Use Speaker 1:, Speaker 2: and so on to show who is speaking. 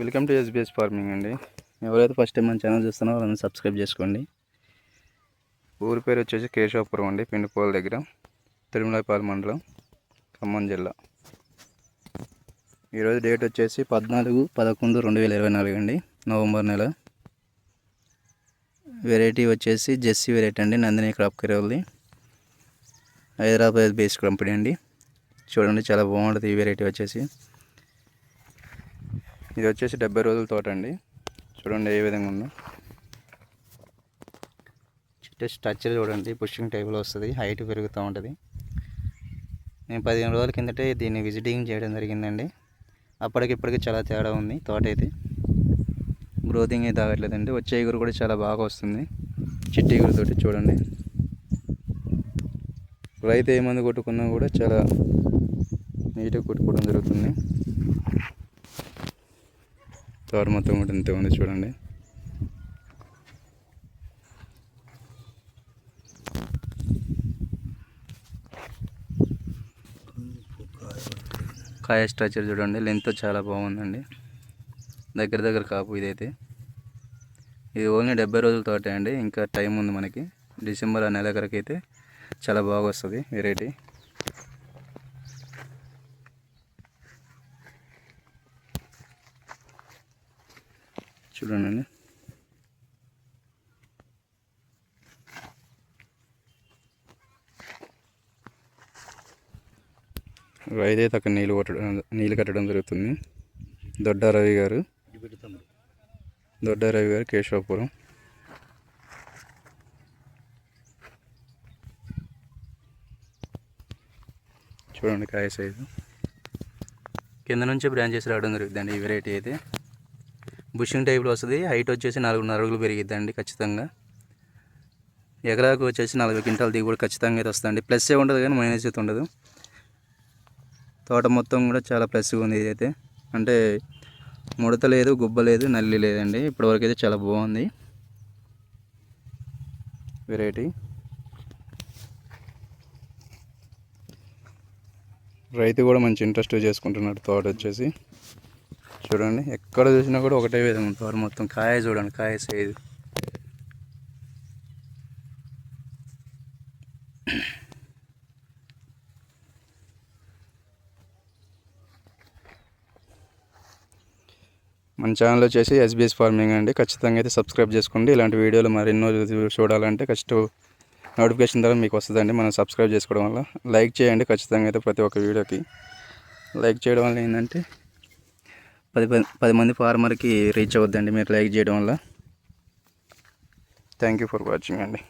Speaker 1: Welcome to SBS farming అండి. ఎవరైతే first time మన ఛానల్ చూస్తున్నారో వాళ్ళని సబ్స్క్రైబ్ చేసుకోండి. ఊరి పేరు వచ్చేసి కేశవపురం అండి పిండిపోల దగ్గర తిరుమలపాలెం మండలం ఖమ్మం జిల్లా. ఈరోజు డేట్ వచ్చేసి పద్నాలుగు పదకొండు రెండు వేల ఇరవై నాలుగు అండి నవంబర్ నెల. వెరైటీ వచ్చేసి జెస్సీ వెరైటీ అండి నందిని క్రాప్ కెరవల్ది. హైదరాబాద్ బేస్ కంపెనీ అండి. చూడండి చాలా బాగుంటుంది ఈ వెరైటీ వచ్చేసి. ఇది వచ్చేసి డెబ్బై రోజుల తోట అండి. చూడండి ఏ విధంగా ఉందో. చెట్టు స్ట్రక్చర్ చూడండి పుషింగ్ టైప్లో వస్తుంది హైట్ పెరుగుతూ ఉంటుంది. నేను పదిహేను రోజుల కిందటే దీన్ని విజిటింగ్ చేయడం జరిగిందండి. అప్పటికి ఇప్పటికి చాలా తేడా ఉంది తోట అయితే. గ్రోతింగ్ అయితే ఆగట్లేదండి వచ్చే ఎగురు కూడా చాలా బాగా వస్తుంది. చిట్టి ఎగురుతోటి చూడండి. రైతు ఏ మందు కొట్టుకున్నా కూడా చాలా నీట్గా కొట్టుకోవడం జరుగుతుంది. తోట మొత్తం కూడా ఇంత ఉంది చూడండి. కాయ స్ట్రక్చర్ చూడండి లెంత్ చాలా బాగుందండి. దగ్గర దగ్గర కాపు ఇదైతే. ఇది ఓన్లీ డెబ్బై రోజుల తోటే అండి ఇంకా టైం ఉంది మనకి. డిసెంబర్ ఆ నెల వరకు అయితే చాలా బాగా వస్తుంది వెరైటీ చూడండి. రైతే అక్కడ నీళ్ళు కొట్టడం నీళ్ళు కట్టడం జరుగుతుంది. దొడ్డ రవి గారు. దొడ్డ రవి గారు కేశవపురం. చూడండి కాయ సైజు కింద నుంచి బ్రాంచెస్ రావడం జరుగుతుందండి ఈ వెరైటీ అయితే. బుషింగ్ టైప్లో వస్తుంది. హైట్ వచ్చేసి నాలుగున్నర అడుగులు పెరిగిద్దండి ఖచ్చితంగా. ఎకరాకు వచ్చేసి నలభై క్వింటాల దిగుబడి ఖచ్చితంగా అయితే వస్తుంది ప్లస్ ఏ ఉండదు కానీ మైనస్ అయితే ఉండదు. తోట మొత్తం కూడా చాలా ప్లస్గా ఉంది ఇదైతే. అంటే ముడత లేదు గుబ్బ లేదు నల్లి లేదండి. ఇప్పటివరకు అయితే చాలా బాగుంది. వెరైటీ రైతు కూడా మంచి ఇంట్రెస్ట్ చేసుకుంటున్నాడు తోట వచ్చేసి. చూడండి. ఎక్కడ చూసినా కూడా ఒకటే విధంగా ఉంది మొత్తం కాయ చూడండి. కాయ సైజు మన ఛానల్ వచ్చేసి ఎస్బీఎస్ ఫార్మింగ్ అండి. ఖచ్చితంగా అయితే సబ్స్క్రైబ్ చేసుకోండి. ఇలాంటి వీడియోలు మరెన్నో చూడాలంటే ఖచ్చితం నోటిఫికేషన్ ద్వారా మీకు వస్తుందండి. మనం సబ్స్క్రైబ్ చేసుకోవడం వల్ల. లైక్ చేయండి. ఖచ్చితంగా అయితే ప్రతి ఒక్క వీడియోకి. లైక్ చేయడం వల్ల ఏంటంటే పది పది మంది ఫార్మర్కి రీచ్ అవుద్దండి మీరు లైక్ చేయడం వల్ల. థ్యాంక్ యూ ఫర్ వాచింగ్ అండి.